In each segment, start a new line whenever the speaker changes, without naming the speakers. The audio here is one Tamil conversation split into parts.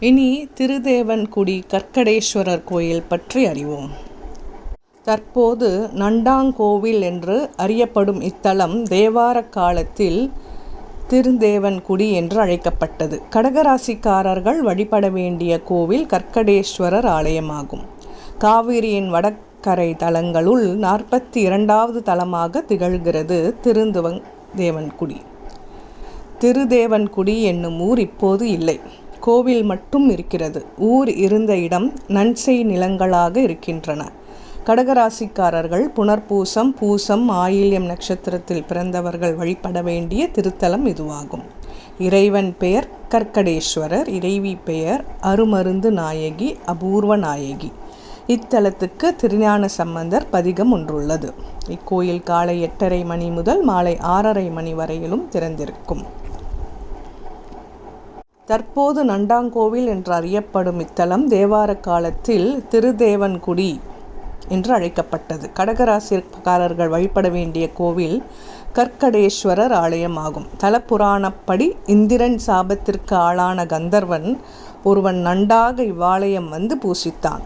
இனி திருதேவன்குடி கற்கடேஸ்வரர் கோயில் பற்றி அறிவோம். தற்போது நண்டாங்கோவில் என்று அறியப்படும் இத்தலம் தேவார காலத்தில் திருந்தேவன்குடி என்று அழைக்கப்பட்டது. கடகராசிக்காரர்கள் வழிபட வேண்டிய கோவில் கற்கடேஸ்வரர் ஆலயமாகும். காவிரியின் வடக்கரை தலங்களுள் நாற்பத்தி இரண்டாவது தலமாக திகழ்கிறது திருந்துவங் தேவன்குடி. திருதேவன்குடி என்னும் ஊர் இப்போது இல்லை. கோவில் மட்டும் இருக்கிறது. ஊர் இருந்த இடம் நன்செய் நிலங்களாக இருக்கின்றன. கடகராசிக்காரர்கள் புனர்பூசம் பூசம் ஆயில்யம் நட்சத்திரத்தில் பிறந்தவர்கள் வழிபட வேண்டிய திருத்தலம் இதுவாகும். இறைவன் பெயர் கற்கடேஸ்வரர் இறைவி பெயர் அருமருந்து நாயகி அபூர்வ நாயகி. இத்தலத்துக்கு திருஞான சம்பந்தர் பதிகம் ஒன்றுள்ளது. இக்கோயில் காலை எட்டரை மணி முதல் மாலை ஆறரை மணி வரையிலும் திறந்திருக்கும். தற்போது நண்டாங்கோவில் என்று அறியப்படும் இத்தலம் தேவார காலத்தில் திருதேவன்குடி என்று அழைக்கப்பட்டது. கடகராசிக்காரர்கள் வழிபட வேண்டிய கோவில் கற்கடேஸ்வரர் ஆலயமாகும். தலப்புராணப்படி இந்திரன் சாபத்திற்கு ஆளான கந்தர்வன் ஒருவன் நண்டாக இவ்வாலயம் வந்து பூசித்தான்.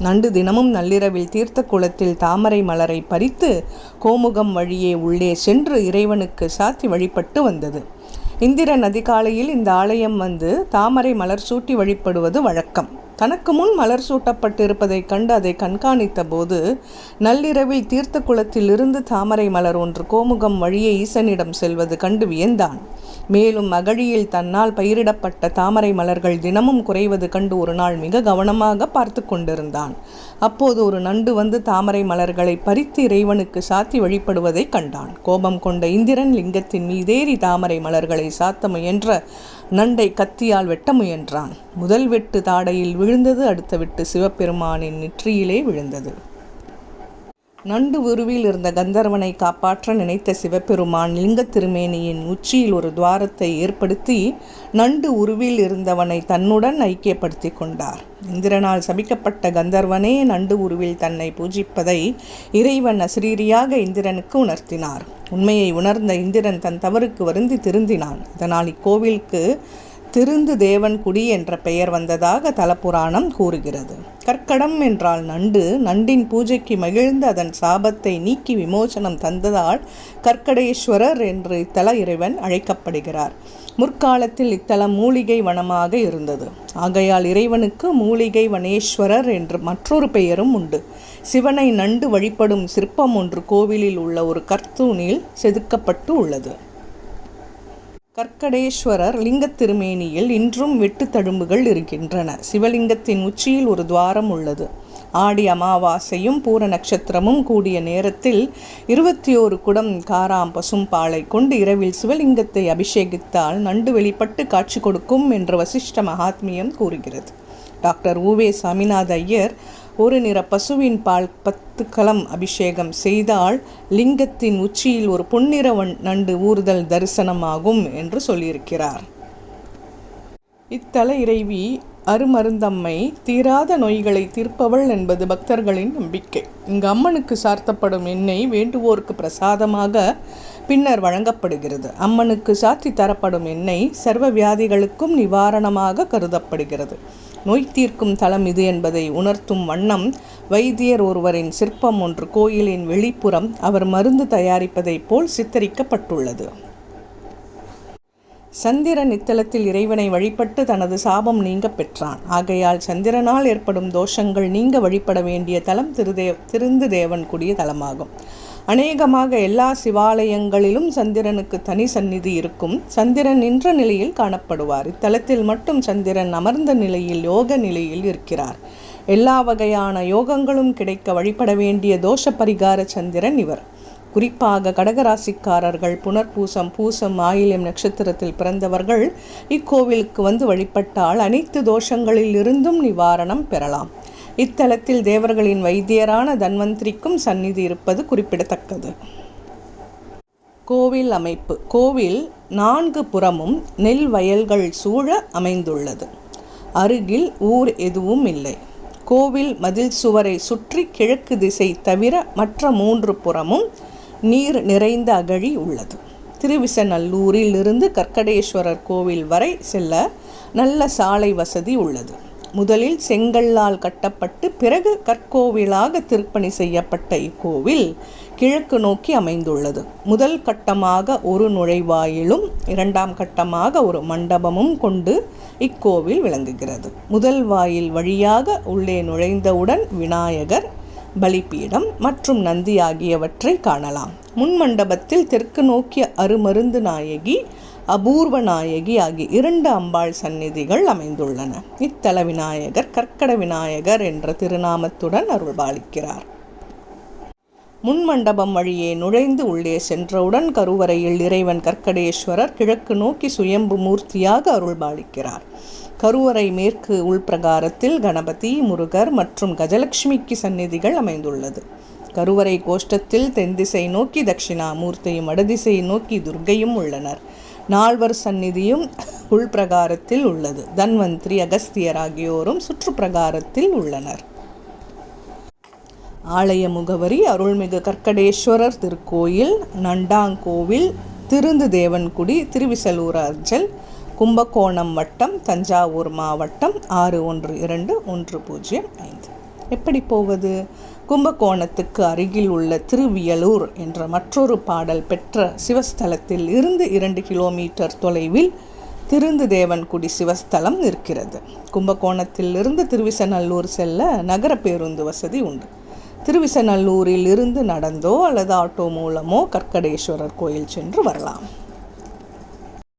நண்டு தினமும் நள்ளிரவில் தீர்த்த குளத்தில் தாமரை மலரை பறித்து கோமுகம் வழியே உள்ளே சென்று இறைவனுக்கு சாத்தி வழிபட்டு வந்தது. இந்திரன் அதிகாலையில் இந்த ஆலயம் வந்து தாமரை மலர் சூட்டி வழிபடுவது வழக்கம். தனக்கு முன் மலர் சூட்டப்பட்டிருப்பதைக் கண்டு அதை கண்காணித்த போது நள்ளிரவில் தீர்த்த குளத்திலிருந்து தாமரை மலர் ஒன்று கோமுகம் வழியே ஈசனிடம் செல்வது கண்டு வியந்தான். மேலும் அகழியில் தன்னால் பயிரிடப்பட்ட தாமரை மலர்கள் தினமும் குறைவது கண்டு ஒரு நாள் மிக கவனமாக பார்த்து கொண்டிருந்தான். அப்போது ஒரு நண்டு வந்து தாமரை மலர்களை பறித்து இறைவனுக்கு சாத்தி வழிபடுவதை கண்டான். கோபம் கொண்ட இந்திரன் லிங்கத்தின் மீதேறி தாமரை மலர்களை சாத்த முயன்ற நண்டை கத்தியால் வெட்ட முயன்றான். முதல் வெட்டு தாடையில் விழுந்தது அடுத்த வெட்டு சிவபெருமானின் நெற்றியிலே விழுந்தது. நண்டு உருவில் இருந்த கந்தர்வனை காப்பாற்ற நினைத்த சிவபெருமான் லிங்க திருமேனியின் உச்சியில் ஒரு துவாரத்தை ஏற்படுத்தி நண்டு உருவில் இருந்தவனை தன்னுடன் ஐக்கியப்படுத்தி கொண்டார். இந்திரனால் சபிக்கப்பட்ட கந்தர்வனே நண்டு உருவில் தன்னை பூஜிப்பதை இறைவன் அசிரீரியாக இந்திரனுக்கு உணர்த்தினார். உண்மையை உணர்ந்த இந்திரன் தன் தவறுக்கு வருந்தி திருந்தினான். இதனால் இக்கோவிலுக்கு திருந்து தேவன் குடி என்ற பெயர் வந்ததாக தலபுராணம் கூறுகிறது. கற்கடம் என்றால் நண்டு. நண்டின் பூஜைக்கு மகிழ்ந்து அதன் சாபத்தை நீக்கி விமோசனம் தந்ததால் கற்கடேஸ்வரர் என்று இத்தல இறைவன் அழைக்கப்படுகிறார். முற்காலத்தில் இத்தலம் மூலிகை வனமாக இருந்தது. ஆகையால் இறைவனுக்கு மூலிகை வனேஸ்வரர் என்று மற்றொரு பெயரும் உண்டு. சிவனை நண்டு வழிபடும் சிற்பம் ஒன்று கோவிலில் உள்ள ஒரு கர்த்தூனில் செதுக்கப்பட்டு உள்ளது. கற்கடேஸ்வரர் லிங்கத் திருமேனியில் இன்றும் வெட்டு தழும்புகள் இருக்கின்றன. சிவலிங்கத்தின் உச்சியில் ஒரு துவாரம் உள்ளது. ஆடி அமாவாசையும் பூர நட்சத்திரமும் கூடிய நேரத்தில் இருபத்தி ஓரு குடம் காராம் பசும்பாலை கொண்டு இரவில் சிவலிங்கத்தை அபிஷேகித்தால் நண்டு வெளிப்பட்டு காட்சி கொடுக்கும் என்று வசிஷ்ட மகாத்மியம் கூறுகிறது. டாக்டர் உவே சாமிநாத ஐயர் ஒரு நிற பசுவின் பால் பத்து கலம் அபிஷேகம் செய்தால் லிங்கத்தின் உச்சியில் ஒரு பொன்னிற நண்டு ஊறுதல் தரிசனமாகும் என்று சொல்லியிருக்கிறார். இத்தல இறைவி அருமருந்தம்மை தீராத நோய்களை தீர்ப்பவள் என்பது பக்தர்களின் நம்பிக்கை. இங்கு அம்மனுக்கு சார்த்தப்படும் எண்ணெய் வேண்டுவோருக்கு பிரசாதமாக பின்னர் வழங்கப்படுகிறது. அம்மனுக்கு சாத்தி தரப்படும் எண்ணெய் சர்வ வியாதிகளுக்கும் நிவாரணமாக கருதப்படுகிறது. நோய் தீர்க்கும் தலம் இது என்பதை உணர்த்தும் வண்ணம் வைத்தியர் ஒருவரின் சிற்பம் ஒன்று கோயிலின் வெளிப்புறம் அவர் மருந்து தயாரிப்பதைப் போல் சித்தரிக்கப்பட்டுள்ளது. சந்திரன் இத்தலத்தில் இறைவனை வழிபட்டு தனது சாபம் நீங்க பெற்றான். ஆகையால் சந்திரனால் ஏற்படும் தோஷங்கள் நீங்க வழிபட வேண்டிய தலம் திருதே திருந்து தேவன் கூடிய தலமாகும். அநேகமாக எல்லா சிவாலயங்களிலும் சந்திரனுக்கு தனி சந்நிதி இருக்கும். சந்திரன் நின்ற நிலையில் காணப்படுவார். இத்தலத்தில் மட்டும் சந்திரன் அமர்ந்த நிலையில் யோக நிலையில் இருக்கிறார். எல்லா வகையான யோகங்களும் கிடைக்க வழிபட வேண்டிய தோஷ பரிகார சந்திரன் இவர். குறிப்பாக கடகராசிக்காரர்கள் புனர்பூசம் பூசம் ஆயிலியம் நட்சத்திரத்தில் பிறந்தவர்கள் இக்கோவிலுக்கு வந்து வழிபட்டால் அனைத்து தோஷங்களில் இருந்தும் நிவாரணம் பெறலாம். இத்தலத்தில் தேவர்களின் வைத்தியரான தன்வந்திரிக்கும் சந்நிதி இருப்பது குறிப்பிடத்தக்கது. கோவில் அமைப்பு. கோவில் நான்கு புறமும் நெல் வயல்கள் சூழ அமைந்துள்ளது. அருகில் ஊர் எதுவும் இல்லை. கோவில் மதில் சுவரை சுற்றி கிழக்கு திசை தவிர மற்ற மூன்று புறமும் நீர் நிறைந்த அகழி உள்ளது. திருவிசநல்லூரில் இருந்து கற்கடேஸ்வரர் கோவில் வரை செல்ல நல்ல சாலை வசதி உள்ளது. முதலில் செங்கல்லால் கட்டப்பட்டு பிறகு கற்கோவிலாக திருப்பணி செய்யப்பட்ட இக்கோவில் கிழக்கு நோக்கி அமைந்துள்ளது. முதல் கட்டமாக ஒரு நுழைவாயிலும் இரண்டாம் கட்டமாக ஒரு மண்டபமும் கொண்டு இக்கோவில் விளங்குகிறது. முதல் வாயில் வழியாக உள்ளே நுழைந்தவுடன் விநாயகர் பலிபீடம் மற்றும் நந்தி ஆகியவற்றை காணலாம். முன் மண்டபத்தில் தெற்கு நோக்கிய அருமருந்து நாயகி அபூர்வ நாயகி ஆகிய இரண்டு அம்பாள் சந்நிதிகள் அமைந்துள்ளன. இத்தல விநாயகர் கற்கட விநாயகர் என்ற திருநாமத்துடன் அருள்பாலிக்கிறார். முன்மண்டபம் வழியே நுழைந்து உள்ளே சென்றவுடன் கருவறையில் இறைவன் கற்கடேஸ்வரர் கிழக்கு நோக்கி சுயம்பு மூர்த்தியாக அருள்பாலிக்கிறார். கருவறை மேற்கு உள்பிரகாரத்தில் கணபதி முருகர் மற்றும் கஜலட்சுமிக்கு சந்நிதிகள் அமைந்துள்ளது. கருவறை கோஷ்டத்தில் தென்திசை நோக்கி தட்சிணாமூர்த்தியும் வடதிசை நோக்கி துர்க்கையும் உள்ளனர். நால்வர் சந்நிதியும் உள்பிரகாரத்தில் உள்ளது. தன்வந்திரி அகஸ்தியர் ஆகியோரும் சுற்றுப்பிரகாரத்தில் உள்ளனர். ஆலய முகவரி அருள்மிகு கற்கடேஸ்வரர் திருக்கோயில் நண்டாங்கோவில் திருந்து தேவன்குடி திருவிசலூர் அர்ஜல் கும்பகோணம் வட்டம் தஞ்சாவூர் மாவட்டம் ஆறு ஒன்று இரண்டு ஒன்று பூஜ்ஜியம் ஐந்து. எப்படி போவது? கும்பகோணத்துக்கு அருகில் உள்ள திருவியலூர் என்ற மற்றொரு பாடல் பெற்ற சிவஸ்தலத்தில் இருந்து இரண்டு கிலோமீட்டர் தொலைவில் திருந்து தேவன்குடி சிவஸ்தலம் இருக்கிறது கும்பகோணத்திலிருந்து திருவிசநல்லூர் செல்ல நகர பேருந்து வசதி உண்டு. திருவிசநல்லூரில் இருந்து நடந்தோ அல்லது ஆட்டோ மூலமோ கற்கடேஸ்வரர் கோயில் சென்று வரலாம்.